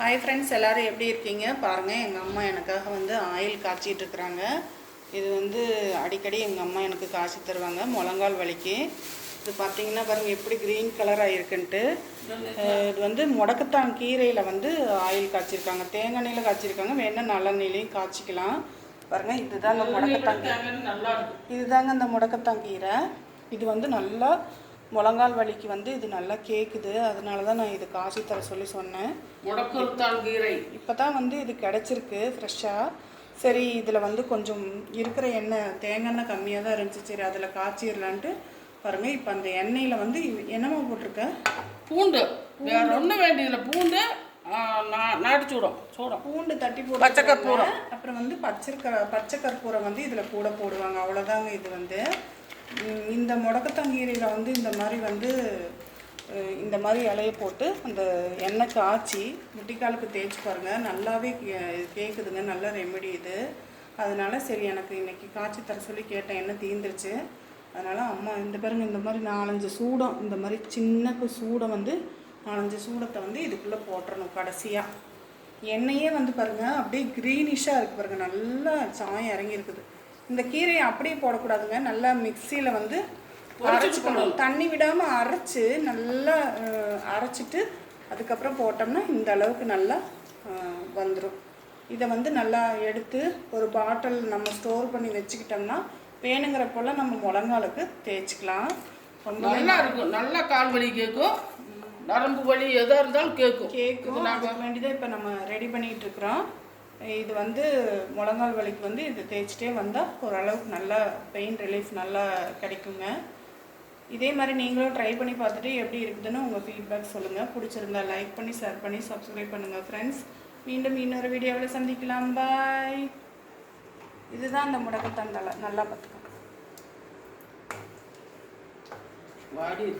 Hi friends எல்லாரும் எப்படி இருக்கீங்க? பாருங்கள் எங்கள் அம்மா எனக்காக வந்து ஆயில் காய்ச்சிட்டு இருக்கிறாங்க. இது வந்து அடிக்கடி எங்கள் அம்மா எனக்கு காய்ச்சி தருவாங்க முழங்கால் வலிக்கு. இது பார்த்தீங்கன்னா பாருங்கள் எப்படி க்ரீன் கலராக இருக்குன்ட்டு இது வந்து முடக்கத்தான் கீரையில் வந்து ஆயில் காய்ச்சிருக்காங்க தேங்காய் எண்ணெயில் காய்ச்சிருக்காங்க வேணா நல்லெண்ணெயிலையும் காய்ச்சிக்கலாம். பாருங்கள் இதுதாங்க முடக்கத்தான் இதுதாங்க இந்த முடக்கத்தான் கீரை. இது வந்து நல்லா முழங்கால் வலிக்கு வந்து இது நல்லா கேட்குது அதனால தான் நான் இது காய்ச்சி தர சொல்லி சொன்னேன். முடக்கத்தான் கீரை இப்போ தான் வந்து இது கிடச்சிருக்கு ஃப்ரெஷ்ஷாக சரி இதில் வந்து கொஞ்சம் இருக்கிற எண்ணெய் தேங்காய் எண்ணெய் கம்மியாக தான் இருந்துச்சு. சரி அதில் காய்ச்சிடலான்ட்டு பாருங்கள் இப்போ அந்த எண்ணெயில் வந்து இது என்னம்மா போட்டிருக்க? பூண்டு. வேற ஒன்றும் வேண்டியதில்லை. பூண்டு நாட்டு சூடம் சூடம். பூண்டு தட்டி போட்டு பச்சை கற்பூரம். அப்புறம் வந்து பச்சை பச்சை கற்பூரம் வந்து இதில் கூட போடுவாங்க. அவ்வளோதாங்க இது வந்து. இந்த முடக்கத்தங்கீரையில் வந்து இந்த மாதிரி வந்து இந்த மாதிரி இலைய போட்டு அந்த எண்ணெய் காய்ச்சி முட்டிக்காலுக்கு தேய்ச்சி பாருங்கள் நல்லாவே கே- கேட்குதுங்க நல்ல ரெமெடி இது. அதனால் சரி எனக்கு இன்னைக்கு காய்ச்சி தர சொல்லி கேட்டேன். எண்ணெய் தீந்துருச்சு. அதனால் அம்மா இந்த பாருங்க இந்த மாதிரி நாலஞ்சு சூடம் இந்த மாதிரி சின்ன சூடம் வந்து நாலஞ்சு சூடத்தை வந்து இதுக்குள்ளே போட்டுறணும் கடைசியாக எண்ணெயே வந்து பாருங்க அப்படியே க்ரீனிஷாக இருக்குது பாருங்கள் நல்லா சாயம் இறங்கியிருக்குது. இந்த கீரையை அப்படியே போடக்கூடாதுங்க. நல்லா மிக்சியில் வந்து அரைச்சிக்கணும். தண்ணி விடாமல் அரைச்சு நல்லா அரைச்சிட்டு அதுக்கப்புறம் போட்டோம்னா இந்த அளவுக்கு நல்லா வந்துடும் இதை வந்து நல்லா எடுத்து ஒரு பாட்டில் நம்ம ஸ்டோர் பண்ணி வச்சுக்கிட்டோம்னா வேணுங்கிறப்பெல்லாம் நம்ம முழங்காலுக்கு தேய்ச்சிக்கலாம். நல்லா இருக்கும். நல்லா கால் வலி கேட்கும். நரம்பு வலி எதாக இருந்தாலும் கேட்கும். கேக்கும் அதுக்கு வேண்டிதான் இப்போ நம்ம ரெடி பண்ணிட்டு இருக்கிறோம். இது வந்து முழங்கால் வலிக்கு வந்து இது தேய்ச்சிட்டே வந்தால் ஓரளவுக்கு நல்லா பெயின் ரிலீஃப் நல்லா கிடைக்குங்க. இதே மாதிரி நீங்களும் ட்ரை பண்ணி பார்த்துட்டு எப்படி இருக்குதுன்னு உங்கள் ஃபீட்பேக் சொல்லுங்கள் பிடிச்சிருந்தா லைக் பண்ணி ஷேர் பண்ணி சப்ஸ்கிரைப் பண்ணுங்கள் ஃப்ரெண்ட்ஸ் மீண்டும் இன்னொரு வீடியோவில் சந்திக்கலாம். பாய் இதுதான் அந்த முடக்கத்தண்டலை நல்லா பார்த்துக்கோங்க. வாடி.